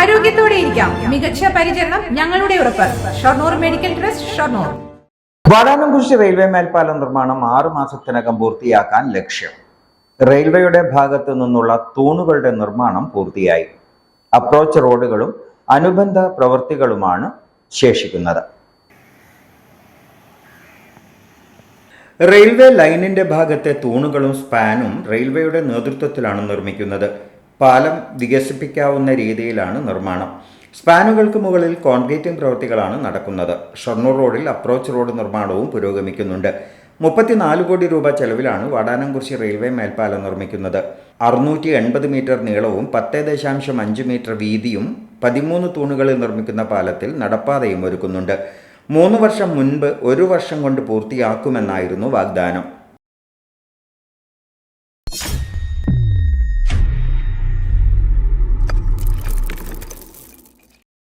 ആരോഗ്യത്തോടെ ഇരിക്കാം. മികച്ച പരിചരണം ഞങ്ങളുടെ ഉറപ്പ്. Shoranur medical trust Shoranur. Vadanamkurissi railway മേൽപ്പാലം നിർമ്മാണം ആറു മാസത്തിനകം പൂർത്തിയാക്കാൻ ലക്ഷ്യം. റെയിൽവേയുടെ ഭാഗത്തു നിന്നുള്ള തൂണുകളുടെ നിർമ്മാണം പൂർത്തിയായി. അപ്രോച്ച് റോഡുകളും അനുബന്ധ പ്രവൃത്തികളുമാണ് ശേഷിക്കുന്നത്. റെയിൽവേ ലൈനിന്റെ ഭാഗത്തെ തൂണുകളും സ്പാനും റെയിൽവേയുടെ നേതൃത്വത്തിലാണ് നിർമ്മിക്കുന്നത്. പാലം വികസിപ്പിക്കാവുന്ന രീതിയിലാണ് നിർമ്മാണം. സ്പാനുകൾക്ക് മുകളിൽ കോൺക്രീറ്റിംഗ് പ്രവൃത്തികളാണ് നടക്കുന്നത്. ഷൊർണൂർ റോഡിൽ അപ്രോച്ച് റോഡ് നിർമ്മാണവും പുരോഗമിക്കുന്നുണ്ട്. മുപ്പത്തിനാല് കോടി രൂപ ചെലവിലാണ് വാടാനംകുറിശി റെയിൽവേ മേൽപ്പാലം നിർമ്മിക്കുന്നത്. അറുന്നൂറ്റി എൺപത് മീറ്റർ നീളവും പത്ത് ദശാംശം അഞ്ച് മീറ്റർ വീതിയും പതിമൂന്ന് തൂണുകളിൽ നിർമ്മിക്കുന്ന പാലത്തിൽ നടപ്പാതയും ഒരുക്കുന്നുണ്ട്. മൂന്ന് വർഷം മുൻപ് ഒരു വർഷം കൊണ്ട് പൂർത്തിയാക്കുമെന്നായിരുന്നു വാഗ്ദാനം.